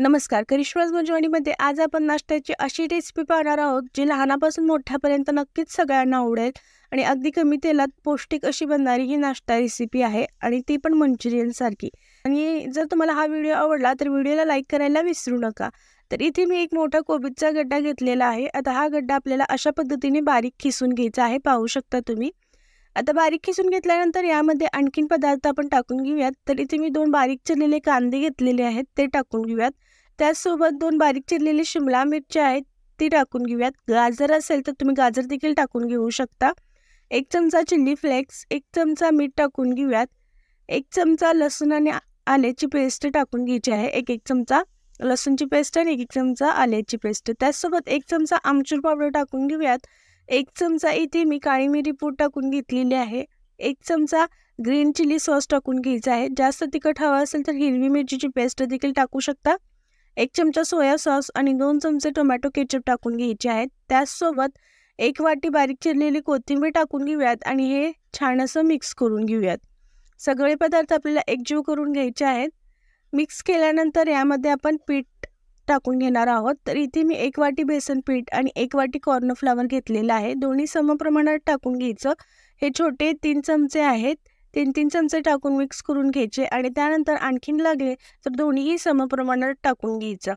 नमस्कार करिश्माज मंजुवाणीमध्ये आज आपण नाश्त्याची अशी रेसिपी पाहणार आहोत जी लहानापासून मोठ्यापर्यंत नक्कीच सगळ्यांना आवडेल आणि अगदी कमी तेलात पौष्टिक अशी बनणारी ही नाश्ता रेसिपी आहे आणि ती पण मंचुरियनसारखी आणि जर तुम्हाला हा व्हिडिओ आवडला तर व्हिडिओला लाईक करायला विसरू नका. तर इथे मी एक मोठा कोबीजचा गड्डा घेतलेला आहे. आता हा गड्डा आपल्याला अशा पद्धतीने बारीक खिसून घ्यायचा आहे पाहू शकता तुम्ही. आता बारीक खिसून घेतल्यानंतर यामध्ये आणखीन पदार्थ आपण टाकून घेऊयात. तर इथे मी दोन बारीक चिरलेले कांदे घेतलेले आहेत ते टाकून घेऊयात. त्याचसोबत दोन बारीक चिरलेली शिमला मिरची आहेत ती टाकून घेऊयात. गाजर असेल तर तुम्ही गाजर देखील टाकून घेऊ शकता. एक चमचा चिल्ली फ्लेक्स एक चमचा मीठ टाकून घेऊयात. एक चमचा लसूण आणि आल्याची पेस्ट टाकून घ्यायची आहे. एक एक चमचा लसूणची पेस्ट आणि एक एक चमचा आल्याची पेस्ट. त्याचसोबत एक चमचा आमचूर पावडर टाकून घेऊयात. एक चमचा इथे मी काळी मिरी पूड टाकून घेतलेली आहे. एक चमचा ग्रीन चिली सॉस टाकून घ्यायचा आहे. जास्त तिखट हवं असेल तर हिरवी मिरचीची पेस्ट देखील टाकू शकता. एक चमचा सोया सॉस आणि दोन चमचे टोमॅटो केचप टाकून घ्यायचे आहेत. त्याचसोबत एक वाटी बारीक चिरलेली कोथिंबीर टाकून घेऊयात आणि हे छान असं मिक्स करून घेऊयात. सगळे पदार्थ आपल्याला एकजीव करून घ्यायचे आहेत. मिक्स केल्यानंतर यामध्ये आपण पीठ टाकून घेणार आहोत. तर इथे मी एक वाटी बेसन पीठ आणि एक वाटी कॉर्नफ्लावर घेतलेलं आहे. दोन्ही समप्रमाणात टाकून घ्यायचं. हे छोटे तीन चमचे आहेत. तीन तीन चमचे टाकून मिक्स करून घ्यायचे आणि त्यानंतर आणखीन लागले तर दोन्हीही समप्रमाणात टाकून घ्यायचं.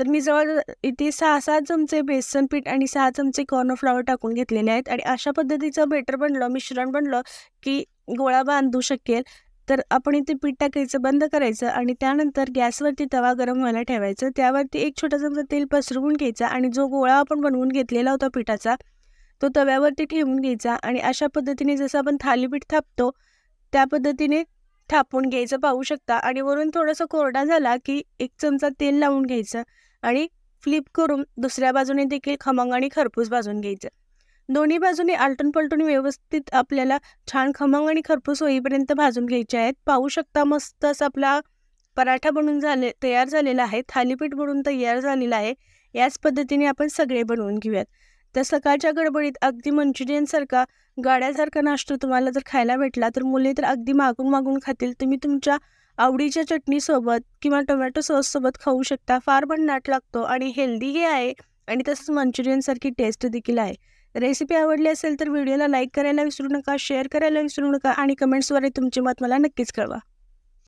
तर मी जवळ इथे सहा सहा चमचे बेसन पीठ आणि सहा चमचे कॉर्नफ्लावर टाकून घेतलेले आहेत आणि अशा पद्धतीचं बेटर बनलं मिश्रण बनलं की गोळा बांधू शकेल. तर आपण इथे पीठ टाकायचं बंद करायचं आणि त्यानंतर गॅसवरती तवा गरम व्हायला ठेवायचं. त्यावरती एक छोटा चमचा तेल पसरवून घ्यायचा आणि जो गोळा आपण बनवून घेतलेला होता पिठाचा तो तव्यावरती ठेवून घ्यायचा आणि अशा पद्धतीने जसं आपण थालीपीठ थापतो त्या पद्धतीने थापून घ्यायचं पाहू शकता. आणि वरून थोडंसं कोरडा झाला की एक चमचा तेल लावून घ्यायचं आणि फ्लिप करून दुसऱ्या बाजूने देखील खमंग आणि खरपूस भाजून घ्यायचं. दोन्ही बाजूने आलटून पलटून व्यवस्थित आपल्याला छान खमंग आणि खरपूस होईपर्यंत भाजून घ्यायचे आहेत. पाहू शकता मस्त असं आपला पराठा बनून झाले तयार झालेला आहे. थालीपीठ बनवून तयार झालेला आहे. याच पद्धतीने आपण सगळे बनवून घेऊयात. तर सकाळच्या गडबडीत अगदी मंचुरियनसारखा गाड्यासारखा नाश्ता तुम्हाला जर खायला भेटला तर मुले तर अगदी मागून मागून खातील. तुम्ही तुमच्या आवडीच्या चटणीसोबत किंवा टोमॅटो सॉससोबत खाऊ शकता. फार भन्नाट लागतो आणि हेल्दीही आहे आणि तसंच मंचुरियनसारखी टेस्ट देखील आहे. रेसिपी आवडली असेल तर व्हिडिओला लाईक करायला विसरू नका शेअर करायला विसरू नका आणि कमेंट्सद्वारे तुमचे मत मला नक्कीच कळवा.